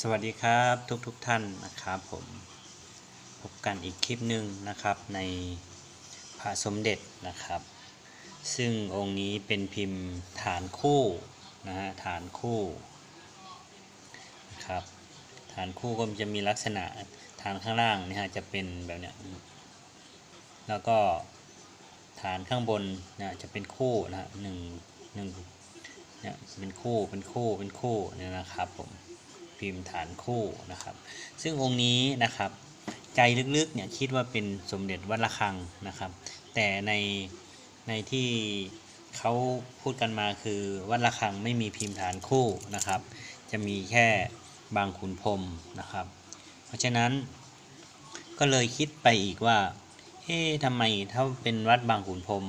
สวัสดีครับทุกทุกๆท่านนะครับผมพบกันอีกคลิปหนึ่งนะครับในพระสมเด็จนะครับ ซึ่งองค์นี้เป็นพิมพ์ฐานคู่นะฮะฐานคู่นะครับฐานคู่ก็จะมีลักษณะฐานข้างล่างนี่ฮะจะเป็นแบบเนี้ยแล้วก็ฐานข้างบนนะจะเป็นคู่นะฮะหนึ่งหนึ่งเนี่ยเป็นคู่เป็นคู่เป็นคู่เนี่ยนะครับผม พิมพ์ฐานคู่นะครับ ซึ่งองค์นี้นะครับ ใจลึกๆเนี่ยคิดว่าเป็นสมเด็จวัดระฆังนะครับ แต่ในในที่เขาพูดกันมาคือวัดระฆังไม่มีพิมพ์ฐานคู่นะครับ จะมีแค่บางขุนพรมนะครับ เพราะฉะนั้นก็เลยคิดไปอีกว่าเอ๊ะทำไมถ้าเป็นวัดบางขุนพรม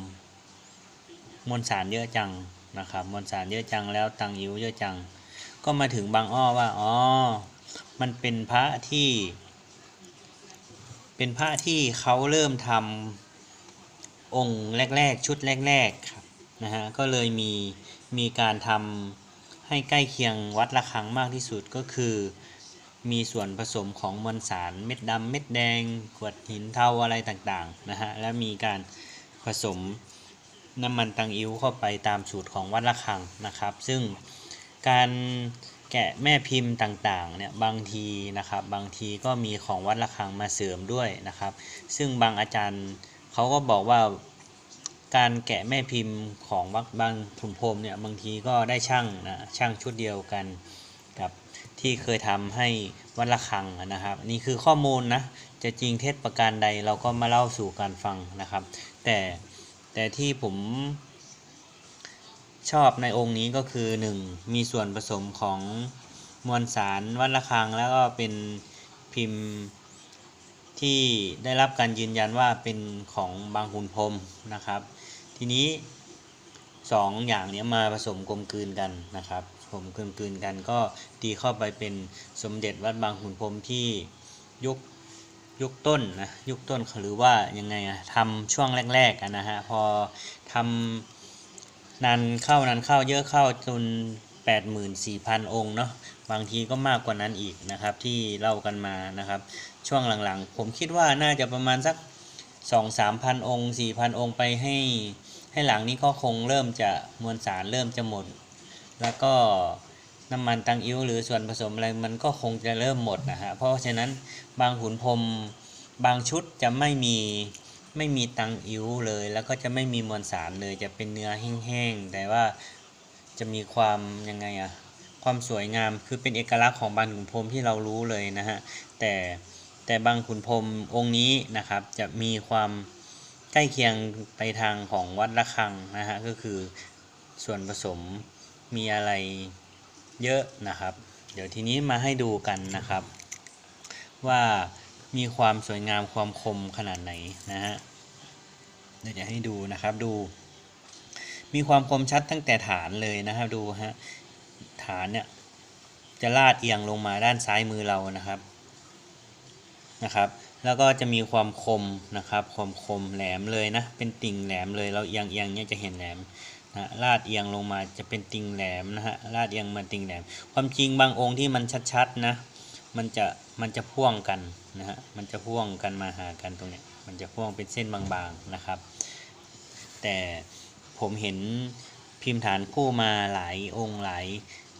มวลสารเยอะจังนะครับมวลสารเยอะจังแล้วตังอิ๋วเยอะจัง ก็มาถึงบางอ้อว่าอ๋อมันเป็นพระที่ เป็นพระที่เขาเริ่มทำองค์แรก ๆ ชุดแรกๆครับนะฮะก็เลยมีมีการทำให้ใกล้เคียงวัดระฆังมากที่สุดก็คือมีส่วนผสมของมวลสารเม็ดดำเม็ดแดงกวดหินเทาอะไรต่างๆนะฮะและมีการผสมน้ำมันตังอิ้วเข้าไปตามสูตรของวัดระฆังนะครับ ซึ่ง การแกะแม่พิมพ์ต่างๆเนี่ยบางทีนะครับบางทีก็มีของวัดระฆังมาเสริมด้วยนะครับ ซึ่งบางอาจารย์เขาก็บอกว่าการแกะแม่พิมพ์ของวัดบางถุนพรมเนี่ยบางทีก็ได้ช่างนะช่างชุดเดียวกันกับที่เคยทำให้วัดระฆังนะครับ นี่คือข้อมูลนะจะจริงเท็จประการใดเราก็มาเล่าสู่การฟังนะครับ แต่แต่ที่ผม ชอบในองค์นี้ก็คือ 1. มีส่วนผสมของมวลสารวัดระฆัง แล้วก็เป็นพิมพ์ที่ได้รับการยืนยันว่าเป็นของบางขุนพรมนะครับ ทีนี้ 2 อย่างนี้มาผสมกลมกลืนกันนะครับผมกลมกลืนกันก็ตีเข้าไปเป็นสมเด็จวัดบางขุนพรมที่ยุคยุคต้นนะยุคต้นหรือว่ายังไงอะทำช่วงแรกๆกันนะฮะพอทำ นานเข้านานเข้าเยอะเข้าจน 84,000 องค์เนาะบางทีก็มากกว่านั้นอีกนะครับที่เล่ากันมานะครับ ช่วงหลังๆ ผมคิดว่าน่าจะประมาณสัก 2-3,000 องค์ 4,000 องค์ไปให้ให้หลังนี้ก็คงเริ่มจะมวลสารเริ่มจะหมด แล้วก็น้ำมันตังอิ้วหรือส่วนผสมอะไรมันก็คงจะเริ่มหมดนะฮะเพราะฉะนั้นบางขุนพรมบางชุดจะไม่มี ไม่มีตังอิ้วเลย แล้วก็จะไม่มีมวลสารเลย จะเป็นเนื้อแห้งๆ แต่ว่าจะมีความยังไงอะความสวยงามคือเป็นเอกลักษณ์ของบางขุนพรหมที่เรารู้เลยนะฮะ แต่แต่บางขุนพรหมองค์นี้นะครับ จะมีความใกล้เคียงไปทางของวัดระฆังนะฮะ ก็คือส่วนผสมมีอะไรเยอะนะครับ เดี๋ยวทีนี้มาให้ดูกันนะครับ ว่า มีความสวยงามความคมขนาดไหนนะฮะเดี๋ยวจะให้ดูนะครับดู มีความคมชัดตั้งแต่ฐานเลยนะครับดูฮะฐานเนี่ยจะลาดเอียงลงมาด้านซ้ายมือเรานะครับนะครับ แล้วก็จะมีความคมนะครับความคมแหลมเลยนะเป็นติ่งแหลมเลยเราเอียงเอียงเนี่ยจะเห็นแหลมนะลาดเอียงลงมาจะเป็นติ่งแหลมนะฮะลาดเอียงมาติ่งแหลม ความจริงบางองค์ที่มันชัดๆนะมันจะมันจะพ่วงกัน นะฮะมันจะพ่วงกันมาหากันตรงเนี้ยมันจะพ่วงเป็นเส้นบางๆนะครับ แต่ผมเห็นพิมพ์ฐานคู่มาหลายองค์หลาย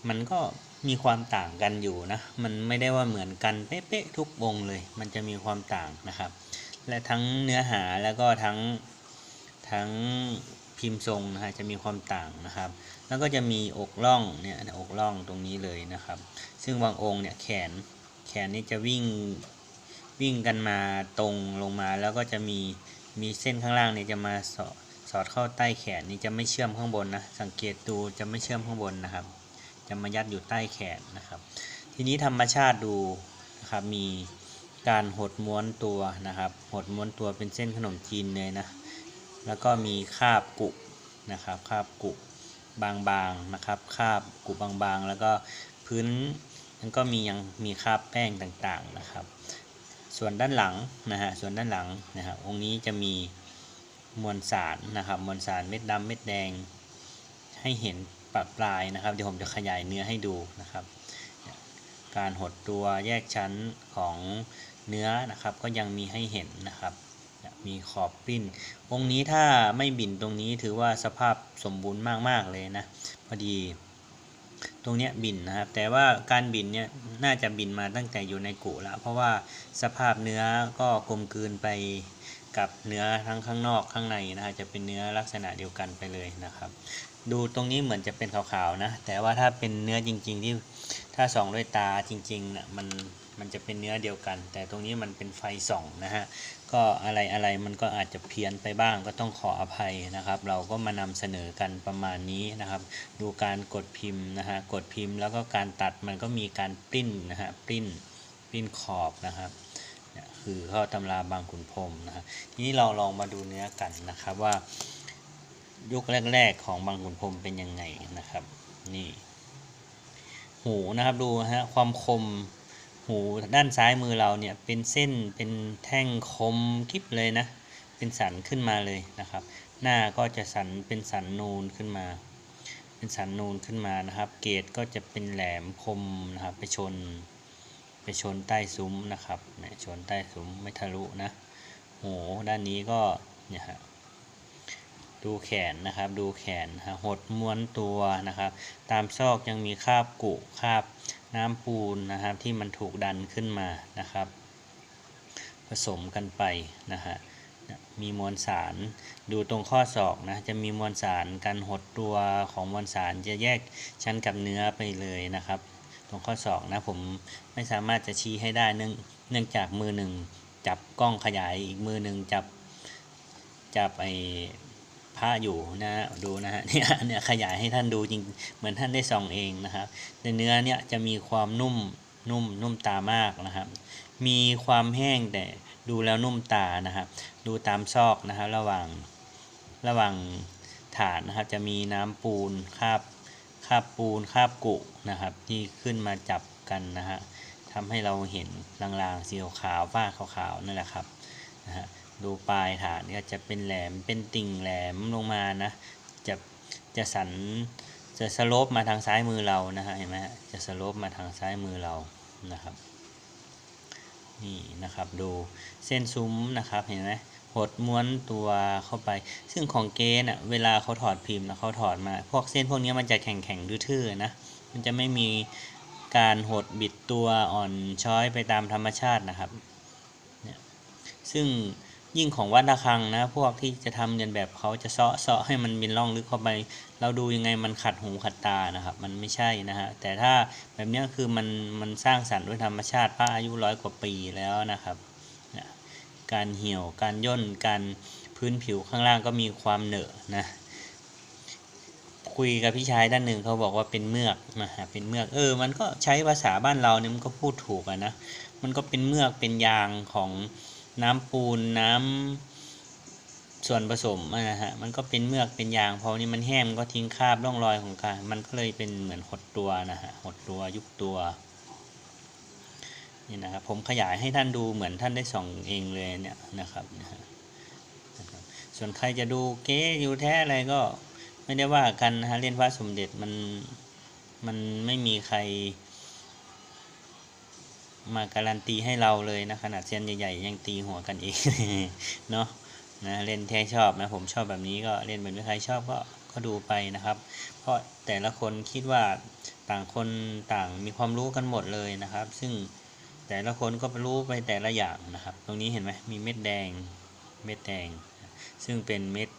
มันก็มีความต่างกันอยู่นะ มันไม่ได้ว่าเหมือนกันเป๊ะๆทุกองค์เลย มันจะมีความต่างนะครับ และทั้งเนื้อหาแล้วก็ทั้งทั้งพิมพ์ทรงนะฮะจะมีความต่างนะครับ แล้วก็จะมีอกล่องเนี่ยอกล่องตรงนี้เลยนะครับ ซึ่งบางองค์เนี่ยแขนแขนนี่จะวิ่ง วิ่งกันมาตรงลงมาแล้วก็จะมีมีเส้นข้างล่างเนี่ยจะมาสอดสอดเข้าใต้แขนนี่จะไม่เชื่อมข้างบนนะสังเกตดูจะไม่เชื่อมข้างบนนะครับ จะมายัดอยู่ใต้แขนนะครับ ทีนี้ธรรมชาติดูนะครับมีการหดม้วนตัวนะครับ หดม้วนตัวเป็นเส้นขนมจีนเลยนะแล้วก็มีคาบกุนะครับคาบกุบางๆนะครับคาบกุบางๆ แล้วก็พื้นมันก็มียังมีคาบแป้งต่างๆนะครับ ส่วนด้านหลังนะฮะส่วนด้านหลังนะครับองค์นี้จะมีมวลสารนะครับมวลสารเม็ดดำเม็ดแดง ให้เห็นปะปลายนะครับเดี๋ยวผมจะขยายเนื้อให้ดูนะครับ การหดตัวแยกชั้นของเนื้อนะครับก็ยังมีให้เห็นนะครับมีขอบปิ้น องค์นี้ถ้าไม่บินตรงนี้ถือว่าสภาพสมบูรณ์มากๆเลยนะ พอดี ตรงนี้บินนะครับ แต่ว่าการบินเนี่ยน่าจะบินมาตั้งแต่อยู่ในกุแล้ว เพราะว่าสภาพเนื้อก็กลมกลืนไปกับเนื้อทั้งข้างนอกข้างในนะฮะจะเป็นเนื้อลักษณะเดียวกันไปเลยนะครับ ดูตรงนี้เหมือนจะเป็นขาวๆนะ แต่ว่าถ้าเป็นเนื้อจริง ๆ ที่ถ้าส่องด้วยตาจริงๆนะมันมันจะเป็นเนื้อเดียวกัน แต่ตรงนี้มันเป็นไฟส่องนะฮะ ก็อะไรอะไรมันก็อาจจะเพี้ยนไปบ้างก็ต้องขออภัยนะครับ เราก็มานำเสนอกันประมาณนี้นะครับ ดูการกดพิมพ์นะฮะกดพิมพ์แล้วก็การตัดมันก็มีการปริ้นนะฮะปริ้นปริ้นขอบนะครับนี่คือข้าตำราบางขุนพรมนะฮะทีนี้เราลองมาดูเนื้อกันนะครับว่า ยุคแรก ๆ ของบางขุนพรมเป็นยังไงนะครับ นี่ หูนะครับดูนะฮะความคม หูด้านซ้ายมือเราเนี่ยเป็นเส้นเป็นแท่งคมกิบเลยนะ เป็นสันขึ้นมาเลยนะครับ หน้าก็จะสันเป็นสันนูนขึ้นมา เป็นสันนูนขึ้นมานะครับ เกรดก็จะเป็นแหลมคมนะครับไปชน ไปชนใต้ซุ้มนะครับเนี่ยชนใต้ซุ้มไม่ทะลุนะหูด้านนี้ก็เนี่ยฮะดูแขนนะครับดูแขนฮะหดม้วนตัวนะครับ ตามซอกยังมีคราบกุคราบ น้ำปูนนะครับที่มันถูกดันขึ้นมานะครับ ผสมกันไปนะฮะมีมวลสารดูตรงข้อศอกนะจะมีมวลสารการหดตัวของมวลสารจะแยกชั้นกับเนื้อไปเลยนะครับ ตรงข้อศอกนะผมไม่สามารถจะชี้ให้ได้เนื่องเนื่องจากมือหนึ่งจับกล้องขยายอีกมือหนึ่งจับจับไอ ผ้าอยู่นะดูนะฮะเนี่ยเนี่ยขยายให้ท่านดูจริงเหมือนท่านได้ส่องเองนะครับในเนื้อเนี่ยจะมีความนุ่มนุ่มนุ่มตามากนะครับ มีความแห้งแต่ดูแล้วนุ่มตานะครับ ดูตามซอกนะครับระหว่างระหว่างฐานนะครับ จะมีน้ำปูนคาบคาบปูนคาบกุนะครับ ที่ขึ้นมาจับกันนะฮะทำให้เราเห็นลางๆสีขาวฝ้าขาวๆนั่นแหละครับนะฮะ ดูปลายฐานก็จะเป็นแหลมเป็นติ่งแหลมลงมานะ จะจะสันจะสโลปมาทางซ้ายมือเรานะฮะเห็นไหมจะสโลปมาทางซ้ายมือเรานะครับนี่นะครับดูเส้นซุ้มนะครับเห็นไหมหดม้วนตัวเข้าไป ซึ่งของเกณฑ์อะเวลาเขาถอดพิมพ์นะเขาถอดมา พวกเส้นพวกนี้มันจะแข็งแข็งๆทื่อๆนะมันจะไม่มีการหดบิดตัวอ่อนช้อยไปตามธรรมชาตินะครับ ซึ่ง ยิ่งของวัดระฆังนะ พวกที่จะทำเรียนแบบเขาจะเซาะเซาะให้มันมีร่องลึกเข้าไป เราดูยังไงมันขัดหูขัดตานะครับ มันไม่ใช่นะฮะแต่ถ้าแบบนี้คือมันมันสร้างสรรค์ด้วยธรรมชาติพระอายุร้อยกว่าปีแล้วนะครับนี่ยการเหี่ยวการย่นการพื้นผิวข้างล่างก็มีความเหนอะนะคุยกับพี่ชายด้านหนึ่งเขาบอกว่าเป็นเมือกนะฮะเป็นเมือกเออ มันก็ใช้ภาษาบ้านเราเนี่ยมันก็พูดถูกอะนะมันก็เป็นเมือกเป็นยางของ น้ำปูนน้ำส่วนผสมนะฮะมันก็เป็นเมือกเป็นยางพอนี้มันแห้งมันก็ทิ้งคราบร่องรอยของการมันก็เลยเป็นเหมือนหดตัวนะฮะหดตัวยุบตัวนี่นะครับผมขยายให้ท่านดูเหมือนท่านได้ส่องเองเลยเนี่ยนะครับนะฮะนะครับส่วนใครจะดูเก๊อยู่แท้อะไรก็ไม่ได้ว่ากันนะฮะเล่นพระสมเด็จมันมันไม่มีใคร มาการันตีให้เราเลยนะขนาดเซียนใหญ่ๆยังตีหัวกันเองเนาะนะเล่นแท้ชอบนะผมชอบแบบนี้ก็เล่นเป็นไม่ใครชอบก็ก็ดูไปนะครับ เพราะแต่ละคนคิดว่าต่างคนต่างมีความรู้กันหมดเลยนะครับ ซึ่งแต่ละคนก็รู้ไปแต่ละอย่างนะครับ ตรงนี้เห็นไหมมีเม็ดแดงเม็ดแดง ซึ่งเป็นเม็ด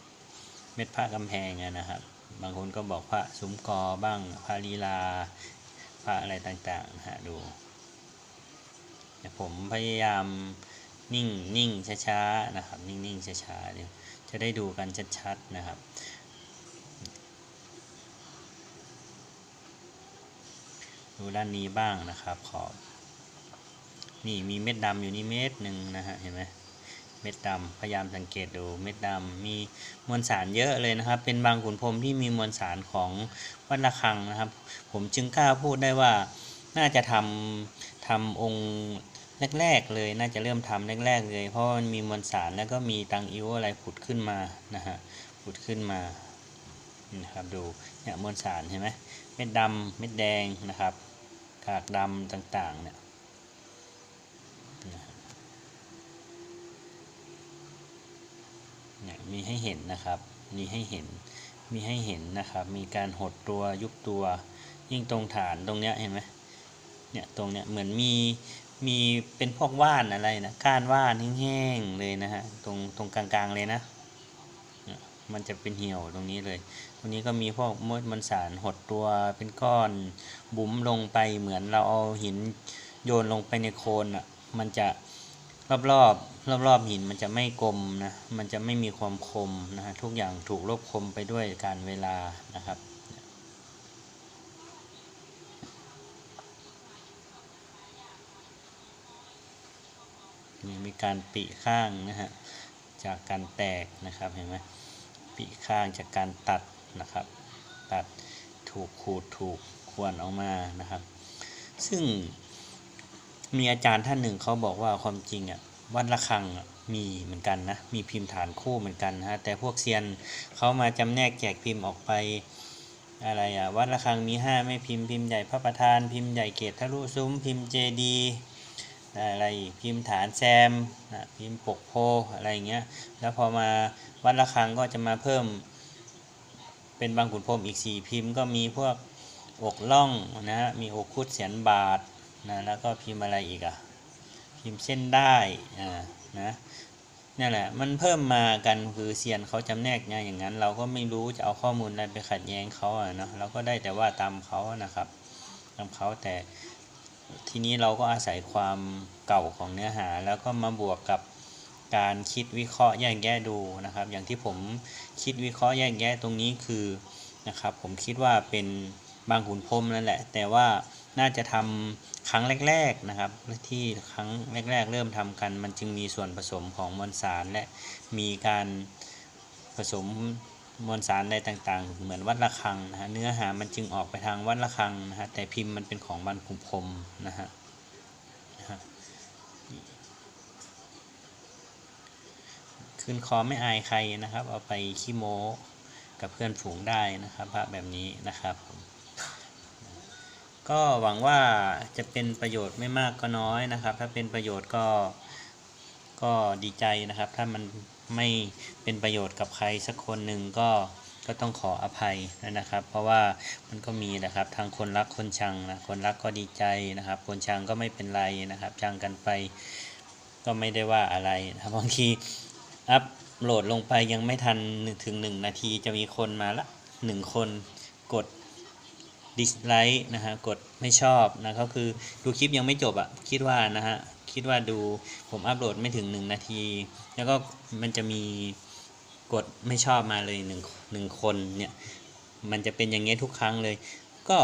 เม็ดพระกำแพงนะครับ บางคนก็บอกพระสุมกอบ้างพระลีลาพระอะไรต่างๆนะฮะดู ผมพยายามนิ่งนิ่งช้าๆนะครับ นิ่งนิ่งช้าๆเดี๋ยวจะได้ดูกันชัดๆนะครับ ดูด้านนี้บ้างนะครับขอบนี่มีเม็ดดำอยู่นี่เม็ดหนึ่งนะฮะเห็นไหมเม็ดดำพยายามสังเกตดูเม็ดดำมีมวลสารเยอะเลยนะครับ เป็นบางขุนพรมที่มีมวลสารของวัดระฆังนะครับ ผมจึงกล้าพูดได้ว่าน่าจะทำทำองค์ แรกๆเลยน่าจะเริ่มทำแรกๆเลย เพราะมันมีมวลสารแล้วก็มีตังอิวอะไรผุดขึ้นมานะฮะผุดขึ้นมานะครับดูเนี่ยมวลสารเห็นไหมเม็ดดำเม็ดแดงนะครับกากดำต่างๆเนี่ยเนี่ยมีให้เห็นนะครับ มีให้เห็น มีให้เห็นนะครับ มีการหดตัวยุบตัว ยิ่งตรงฐานตรงเนี้ยเห็นไหมเนี่ยตรงเนี้ยเหมือนมี มีเป็นพวกว่านอะไรนะก้านว่านแห้งๆเลยนะฮะตรงตรงกลางๆเลยนะมันจะเป็นเหี่ยวตรงนี้เลย ตรงนี้ก็มีพวกมดมันสารหดตัวเป็นก้อนบุ๋มลงไปเหมือนเราเอาหินโยนลงไปในโคลนอะ มันจะรอบรอบรอบรอบๆหินมันจะไม่กลมนะ มันจะไม่มีความคมนะฮะทุกอย่างถูกลบคมไปด้วยการเวลานะครับ นี่มีการปีข้างนะฮะจากการแตกนะครับเห็นไหมปีข้างจากการตัดนะครับ ตัดถูกขูดถูกขวนออกมานะครับ ซึ่งมีอาจารย์ท่านหนึ่งเขาบอกว่าความจริงอะวัดระฆังมีเหมือนกันนะมีพิมพ์ฐานคู่เหมือนกันฮะแต่พวกเซียนเขามาจำแนกแจกพิมพ์ออกไปอะไรอะวัดระฆังมีห้าไม่พิมพ์พิมพ์ใหญ่พระประธานพิมพ์ใหญ่เกตทะลุซุ้มพิมพ์เจดี อะไรพิมพ์ฐานแซมนะพิมพ์ปกโพอะไรอย่างเงี้ยแล้วพอมาวัดระฆังก็จะมาเพิ่ม เป็นบางขุนพรมอีกสี่พิมพ์ก็มีพวกอกล่องนะฮะมีอกคุดเสียนบาทนะแล้วก็พิมพ์อะไรอีกอะพิมพ์เส้นได้อ่านะนี่แหละมันเพิ่มมากันคือเซียนเขาจำแนกไงอย่างนั้น เราก็ไม่รู้จะเอาข้อมูลอะไรไปขัดแย้งเขาอะเนาะเราก็ได้แต่ว่าตามเขานะครับตามเขาแต่ ทีนี้เราก็อาศัยความเก่าของเนื้อหา แล้วก็มาบวกกับการคิดวิเคราะห์แยกแยะดูนะครับ อย่างที่ผมคิดวิเคราะห์แยกแยะตรงนี้คือนะครับ ผมคิดว่าเป็นบางขุนพรมนั่นแหละ แต่ว่าน่าจะทำครั้งแรก ๆนะครับ ที่ครั้งแรก ๆ เริ่มทำกัน มันจึงมีส่วนผสมของมวลสารและมีการผสม มวลสารอะไรต่างๆ เหมือนวัดระฆังนะฮะเนื้อหามันจึงออกไปทางวัดระฆังนะฮะแต่พิมพ์มันเป็นของบรรคุมพรมนะฮะขึ้นคอไม่อายใครนะครับ เอาไปขี้โม้กับเพื่อนฝูงได้นะครับพระแบบนี้นะครับก็หวังว่าจะเป็นประโยชน์ไม่มากก็น้อยนะครับ ถ้าเป็นประโยชน์ก็ก็ดีใจนะครับ ถ้ามัน ไม่เป็นประโยชน์กับใครสักคนหนึ่งก็ก็ต้องขออภัยนะครับ เพราะว่ามันก็มีนะครับทางคนรักคนชังนะคนรักก็ดีใจนะครับ คนชังก็ไม่เป็นไรนะครับชังกันไปก็ไม่ได้ว่าอะไรนะรบบางทีอัพโหลดลงไปยังไม่ทันถึงหนึ่งนาทีจะมีคนมาละหนึ่งคนกดดิสไลค์นะฮะกดไม่ชอบนะก็คือดูคลิปยังไม่จบอะ่ะคิดว่านะฮะ คิดว่าดูผมอัพโหลดไม่ถึง 1 นาที แล้วก็มันจะมีกดไม่ชอบมาเลยหนึ่งหนึ่งคนเนี่ย มันจะเป็นอย่างเงี้ยทุกครั้งเลย ก็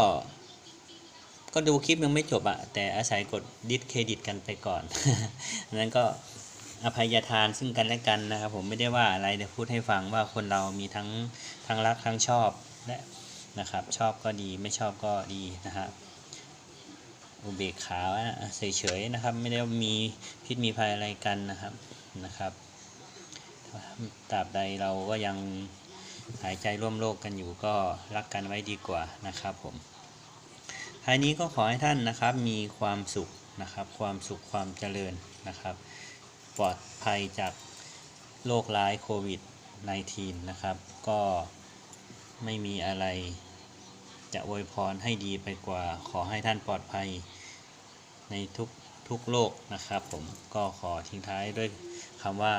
ก็ดูคลิปยังไม่จบอะแต่อาศัยกดดิสเครดิตกันไปก่อนนั้นก็อภัยทานซึ่งกันและกันนะครับ ผมไม่ได้ว่าอะไรแต่พูดให้ฟังว่าคนเรามีทั้งทั้งรักทั้งชอบและนะครับ ชอบก็ดีไม่ชอบก็ดีนะครับ อุเบกขาเฉยๆนะครับ ไม่ได้มีพิษมีภัยอะไรกันนะครับนะครับตราบใดเราก็ยังหายใจร่วมโลกกันอยู่ก็รักกันไว้ดีกว่านะครับผมท้ายนี้ก็ขอให้ท่านนะครับมีความสุขนะครับ ความสุขความเจริญนะครับ ปลอดภัยจากโรคร้ายโควิด -19 นะครับ ก็ไม่มีอะไร จะอวยพรให้ดีไปกว่า ขอให้ท่านปลอดภัยในทุกทุกโลกนะครับ ผมก็ขอทิ้งท้ายด้วยคำว่า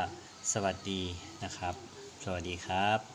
สวัสดีนะครับ สวัสดีครับ